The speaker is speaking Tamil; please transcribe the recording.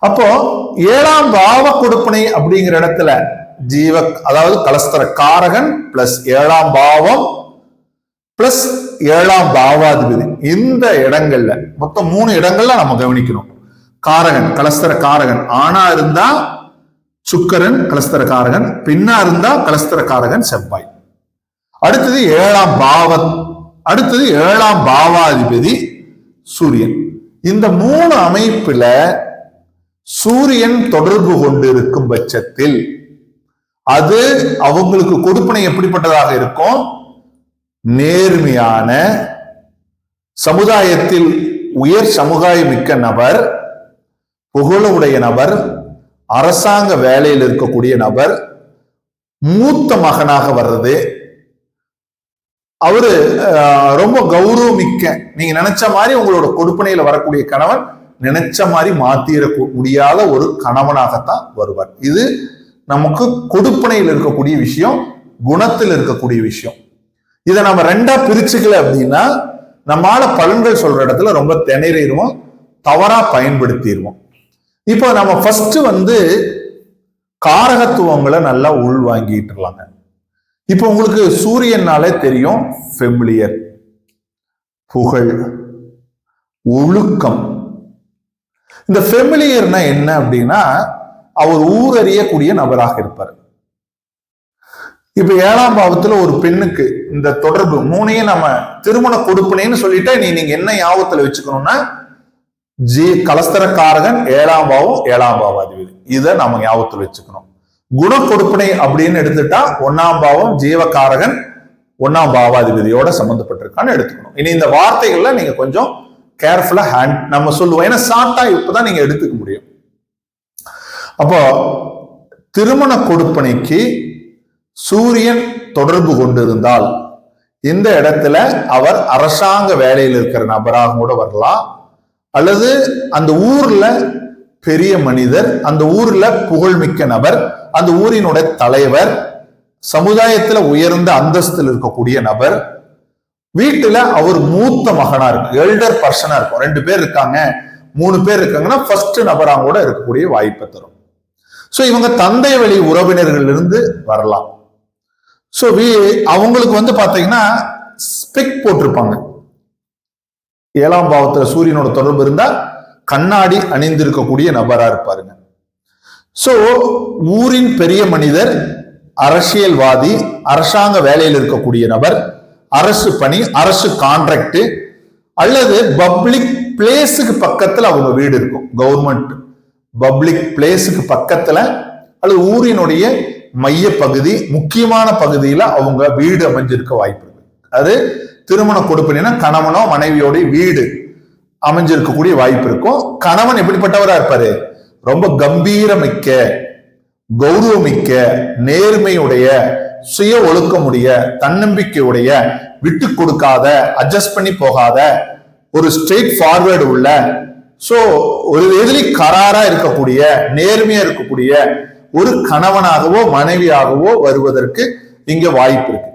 அப்போ ஏழாம் பாவ கொடுப்பனை அப்படிங்கிற இடத்துல ஜீவ அதாவது கலஸ்தர காரகன் பிளஸ் ஏழாம் பாவம் பிளஸ் ஏழாம் பாவாதிபதி. இந்த இடங்கள்ல மொத்தம் மூணு இடங்கள்ல நம்ம கவனிக்கணும். காரகன் கலஸ்தர காரகன். ஆணா இருந்தா சுக்கரன் கலஸ்தர காரகன். பின்னா இருந்தா கலஸ்தர காரகன் செவ்வாய். அடுத்தது ஏழாம் பாவ அடுத்தது ஏழாம் பாவாதிபதி சூரியன். இந்த மூணு அமைப்புல சூரியன் தொடர்பு கொண்டிருக்கும் பட்சத்தில் அது அவங்களுக்கு கொடுப்பனை எப்படிப்பட்டதாக இருக்கும்? நேர்மையான சமுதாயத்தில் உயர் சமுதாயமிக்க நபர் புகழுடைய நபர் அரசாங்க வேலையில் இருக்கக்கூடிய நபர் மூத்த மகனாக வர்றது. அவரு ரொம்ப கௌரவமிக்க நீங்க நினைச்ச மாதிரி உங்களோட கொடுப்பனையில வரக்கூடிய கணவன் நினைச்ச மாதிரி மாத்திர முடியாத ஒரு கணவனாகத்தான் வருவார். இது நமக்கு கொடுப்பனையில் இருக்கக்கூடிய விஷயம் குணத்தில் இருக்கக்கூடிய விஷயம். இதை நம்ம ரெண்டா பிரிச்சுக்கல அப்படின்னா நம்மால பலன்கள் சொல்ற இடத்துல ரொம்ப திணறிடுவோம் தவறா பயன்படுத்திடுவோம். இப்போ நம்ம ஃபர்ஸ்ட் வந்து காரகத்துவங்களை நல்லா உள்வாங்கிட்டுலாங்க. இப்போ உங்களுக்கு சூரியனாலே தெரியும் ஃபெமிலியர் புகழ் ஒழுக்கம். இந்த ஃபெமிலியர்னா என்ன அப்படின்னா அவர் ஊரறியக்கூடிய நபராக இருப்பார். இப்ப ஏழாம் பாவத்துல ஒரு பெண்ணுக்கு இந்த தொடர்பு மூணையும் நம்ம திருமண கொடுப்பினேன்னு சொல்லிட்டா நீ நீங்க என்ன யாபத்துல வச்சுக்கணும்னா ஜி கலஸ்தரக்காரகன் ஏழாம் பாவம் ஏழாம் பாவாதிபதி. இதை நம்ம ஞாபகத்தில் வச்சுக்கணும். குண கொடுப்பினை அப்படின்னு எடுத்துட்டா ஒன்னாம் பாவம் ஜீவகாரகன் ஒன்னாம் பாவாதிபதியோட சம்பந்தப்பட்டிருக்கான்னு எடுத்துக்கணும். இனி இந்த வார்த்தைகள்ல நீங்க கொஞ்சம் கேர்ஃபுல்லா ஹேண்ட் நம்ம சொல்லுவோம். ஏன்னா ஷார்ட்டா இப்பதான் நீங்க எடுத்துக்க முடியும். அப்போ திருமண கொடுப்பனைக்கு சூரியன் தொடர்பு கொண்டிருந்தால் இந்த இடத்துல அவர் அரசாங்க வேலையில் இருக்கிற நபராக கூட வரலாம். அல்லது அந்த ஊர்ல பெரிய மனிதர் அந்த ஊர்ல புகழ்மிக்க நபர் அந்த ஊரினுடைய தலைவர் சமுதாயத்துல உயர்ந்த அந்தஸ்தில் இருக்கக்கூடிய நபர் வீட்டுல அவர் மூத்த மகனா இருக்கும் எல்டர் பர்சனா இருக்கும். ரெண்டு பேர் இருக்காங்க. மூணு பேர் இருக்காங்கன்னா ஃபர்ஸ்ட் நபரா கூட இருக்கக்கூடிய வாய்ப்பை தரும். ஸோ இவங்க தந்தை வழி உறவினர்கள் இருந்து வரலாம் வி அவங்களுக்கு வந்து பார்த்தீங்கன்னா ஸ்பெக் போட்டிருப்பாங்க. ஏழாம் பாவத்துல சூரியனோட தொடர்பு இருந்தா கண்ணாடி அணிந்திருக்கக்கூடிய நபரா இருப்பாருங்க. ஸோ ஊரின் பெரிய மனிதர் அரசியல்வாதி அரசாங்க வேலையில் இருக்கக்கூடிய நபர் அரசு பணி அரசு கான்ட்ராக்ட் அல்லது பப்ளிக் பிளேஸுக்கு பக்கத்துல அவங்க வீடு இருக்கும். கவர்மெண்ட் பப்ளிக் பிளேஸுக்கு பக்கத்துல அல்லது ஊரினுடைய மைய பகுதி முக்கியமான பகுதியில அவங்க வீடு அமைஞ்சிருக்க வாய்ப்பு இருக்கு. அது திருமண கொடுப்பினா கணவனோ மனைவியோடைய வீடு அமைஞ்சிருக்கக்கூடிய வாய்ப்பு இருக்கும். கணவன் எப்படிப்பட்டவரா இருப்பாரு? ரொம்ப கம்பீரமிக்க கௌரவமிக்க நேர்மையுடைய சுய ஒழுக்கமுடைய தன்னம்பிக்கையுடைய விட்டு கொடுக்காத அட்ஜஸ்ட் பண்ணி போகாத ஒரு ஸ்ட்ரெயிட் ஃபார்வேர்டு உள்ள ஸோ ஒரு எதிரி கராரா இருக்கக்கூடிய நேர்மையா இருக்கக்கூடிய ஒரு கணவனாகவோ மனைவியாகவோ வருவதற்கு இங்க வாய்ப்பு இருக்கு.